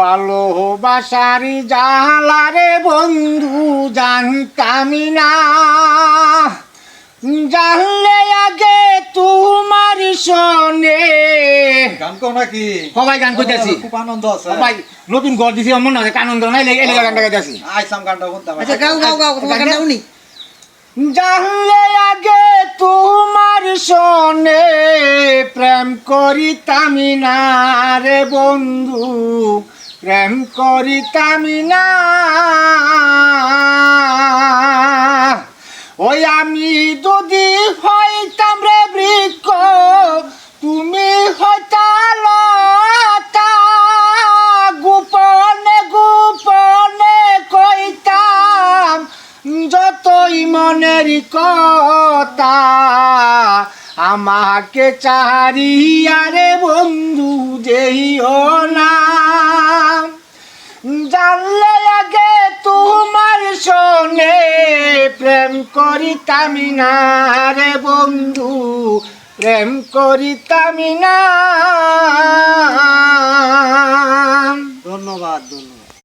ভালোবাসার জালারে বন্ধু জানতামি না। জানলে আগে তোমার শোনে। গান কো নাকি? সবাই গান করতেছি খুব আনন্দ আছে। সবাই নতুন ঘর দিছি আমার আনন্দ নাই লেগে এলে গানটা গাইতেছি। আইসাম গানটা শুনতাম। আচ্ছা গাও গাও গাও তোমার গানটা জানলে আগে প্রেম করিতামি না রে বন্ধু, প্রেম করিতামি না ওই আমি যদি হইতাম রে বৃক্ষ, তুমি হইতালতা গোপনে গোপনে কইতাম, যতই মনের কথা। আমাকে চাহারিয়ারে বন্ধু যেইও না। জানলে আগে তোমার সঙ্গে প্রেম করিতামি না রে বন্ধু, প্রেম করিতামি না। ধন্যবাদ ধন্যবাদ।